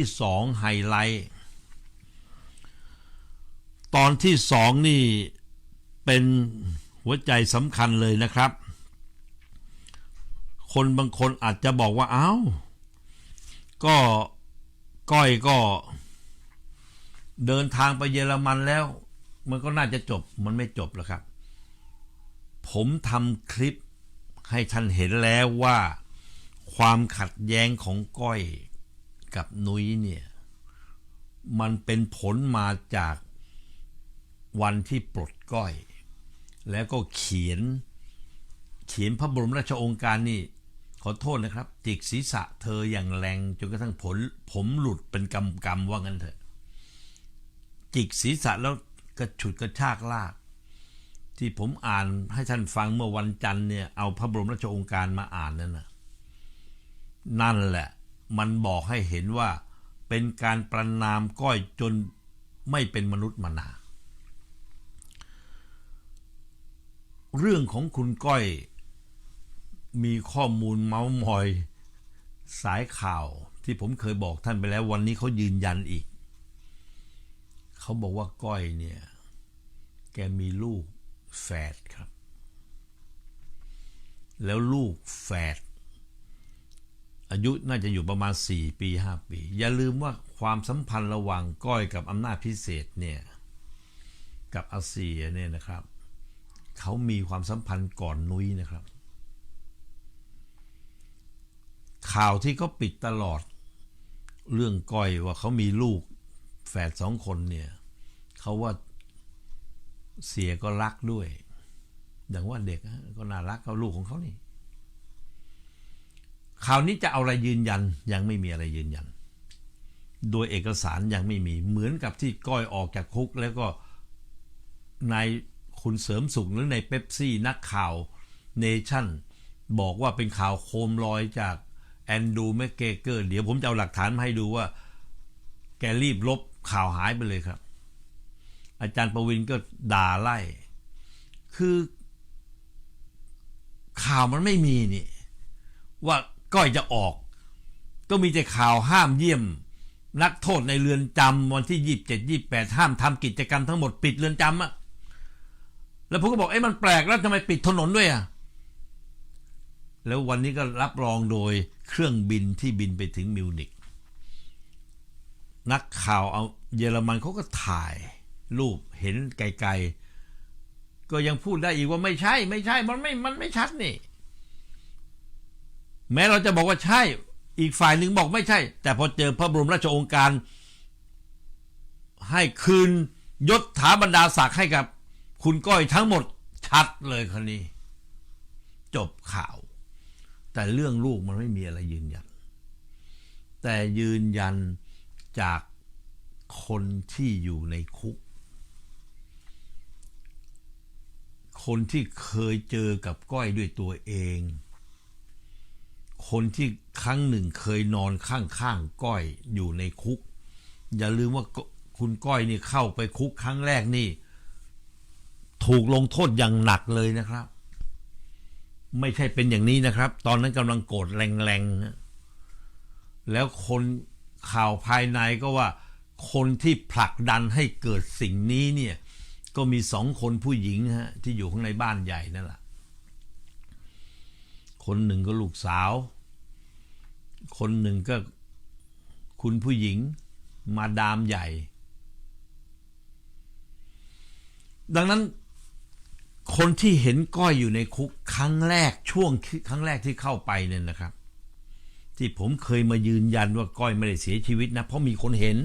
ที่สองไฮไลท์ ตอนที่สองนี่เป็นหัวใจสำคัญเลยนะครับ คนบางคนอาจจะบอกว่า เอ้า ก็ก้อยก็ เดินทางไปเยอรมันแล้ว มันก็น่าจะจบ มันไม่จบหรอกครับ ผมทำคลิปให้ท่านเห็นแล้วว่า ความขัดแย้งของก้อย กับนุ้ยเนี่ย มันเป็นผลมาจากวันที่ปลดก้อย แล้วก็เขียน เขียนพระบรมราชโองการนี่ ขอโทษนะครับ จิกศีรษะเธออย่างแรงจนกระทั่งผล ผมหลุดเป็นกำกำว่างั้นเถอะ จิกศีรษะแล้วกระฉุดกระชากลาก ที่ผมอ่านให้ท่านฟังเมื่อวันจันทร์เนี่ยเอาพระบรมราชโองการมาอ่านนั่นนะนั่นแหละ มันบอกให้เห็นว่าเป็นการประนามก้อยจนไม่เป็นมนุษย์มนา เรื่องของคุณก้อยมีข้อมูลเมาส์มอยสายข่าวที่ผมเคยบอกท่านไปแล้ววันนี้เขายืนยันอีก เขาบอกว่าก้อยเนี่ย แกมีลูกแฝดครับ แล้วลูกแฝด อายุน่าจะอยู่ประมาณ 4 ปี 5 ปี อย่าลืมว่าความสัมพันธ์ระหว่างก้อยกับอำนาจพิเศษเนี่ยกับอาเซียเนี่ยนะครับเขามีความสัมพันธ์ก่อนนุ้ยนะครับ ข่าวที่เขาปิดตลอด เรื่องก้อยว่าเขามีลูกแฝดสองคนเนี่ยเขาว่าเสียก็รักด้วย ดังว่าเด็กก็น่ารักเขาลูกของเขานี่ ข่าวนี้จะเอาอะไรยืนยันยังไม่มีอะไรยืนยัน โดยเอกสารยังไม่มีเหมือนกับที่ก้อยออกจากคุก แล้วก็นายคุณเสริมสุขหรือในเป๊ปซี่นักข่าวเนชั่นบอกว่าเป็นข่าวโคมลอยจากแอนดูแมกเกเกอร์ เดี๋ยวผมจะเอาหลักฐานมาให้ดูว่า แกรีบลบข่าวหายไปเลยครับ อาจารย์ประวินก็ด่าไล่ คือ ข่าวมันไม่มีนี่ ว่า ก้อยจะออก ก็มีแต่ข่าวห้ามเยี่ยม นักโทษในเรือนจำวันที่ยี่สิบเจ็ดยี่บแปดห้ามทำกิจกรรมทั้งหมดปิดเรือนจำอะแล้วผมก็บอกเอ้มันแปลกแล้วทำไมปิดถนนด้วยอะแล้ววันนี้ก็รับรองโดยเครื่องบินที่บินไปถึงมิวนิกนักข่าวเอาเยอรมันเขาก็ถ่าย รูปเห็นไกลๆก็ยังพูดได้อีกว่าไม่ใช่ ไม่ใช่ มันไม่ มันไม่ชัดนี่ แม้เราจะบอกว่าใช่ อีกฝ่ายหนึ่งบอกไม่ใช่ แต่พอเจอพระบรมราชโองการ ให้คืนยศถาบรรดาศักดิ์ให้กับ คุณก้อยทั้งหมดชัดเลยคนนี้ จบข่าว แต่เรื่องลูกมันไม่มีอะไรยืนยัน แต่ยืนยันจากคนที่อยู่ในคุก คนที่เคยเจอกับก้อยด้วยตัวเอง คนที่ครั้งหนึ่งเคยนอนข้างๆก้อยอยู่ในคุก อย่าลืมว่าคุณก้อยนี่เข้าไปคุกครั้งแรกนี่ ถูกลงโทษอย่างหนักเลยนะครับ ไม่ใช่เป็นอย่างนี้นะครับ ตอนนั้นกำลังโกรธแรงๆนะแล้วคนข่าวภายในก็ว่า คนที่ผลักดันให้เกิดสิ่งนี้เนี่ย ก็มีสองคนผู้หญิงฮะที่อยู่ข้างในบ้านใหญ่นั่นแหละ คนหนึ่งก็ลูกสาว คนหนึ่งก็คุณผู้หญิงมาดามใหญ่ ดังนั้นคนที่เห็นก้อยอยู่ในคุกครั้งแรกช่วงครั้งแรกที่เข้าไปเนี่ยนะครับ ที่ผมเคยมายืนยันว่าก้อยไม่ได้เสียชีวิตนะ เพราะมีคนเห็น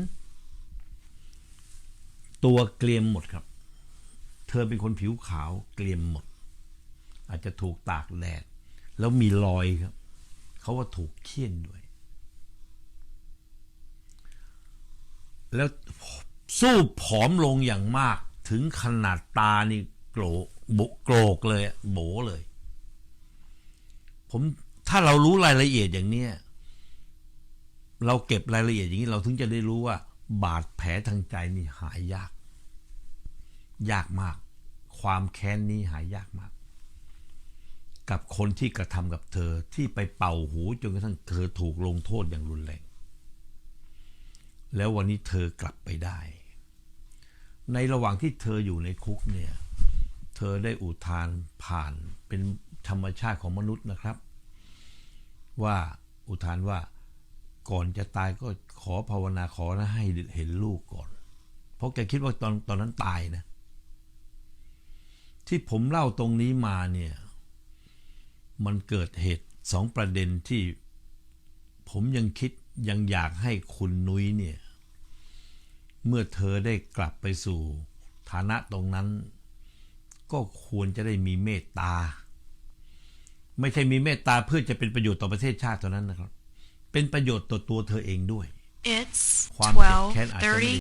ตัวเกลียมหมดครับ เธอเป็นคนผิวขาวเกลียมหมด อาจจะถูกตากแดด แล้วมีรอยครับ เขาว่าถูกเคี่ยนด้วย แล้วสู้ผอมลงอย่างมาก ถึงขนาดตานี่โกรกโกรกเลยโบเลย ผมถ้าเรารู้รายละเอียดอย่างเนี้ยเราเก็บรายละเอียดอย่างนี้ เราถึงจะได้รู้ว่า บาดแผลทางใจนี่หายยาก ยากมาก ความแค้นนี้หายยากมาก กับคนที่กระทำกับเธอที่ไปเป่าหูจนกระทั่งเธอถูกลงโทษอย่างรุนแรง แล้ววันนี้เธอกลับไปได้ ในระหว่างที่เธออยู่ในคุกเนี่ยเธอได้อุทานผ่านเป็นธรรมชาติของมนุษย์นะครับ ว่าอุทานว่าก่อนจะตายก็ขอภาวนาขอนะให้เห็นลูกก่อน เพราะแกคิดว่าตอนตอนนั้นตายนะ ที่ผมเล่าตรงนี้มาเนี่ย มันเกิดเหตุสองประเด็นที่ผมยังคิดยังอยากให้คุณนุ้ยเนี่ย เมื่อเธอได้กลับไปสู่ฐานะตรงนั้น ก็ควรจะได้มีเมตตา ไม่ใช่มีเมตตาเพื่อจะเป็นประโยชน์ต่อประเทศชาติเท่านั้นนะครับ เป็นประโยชน์ต่อตัวเธอเองด้วย It's 12 30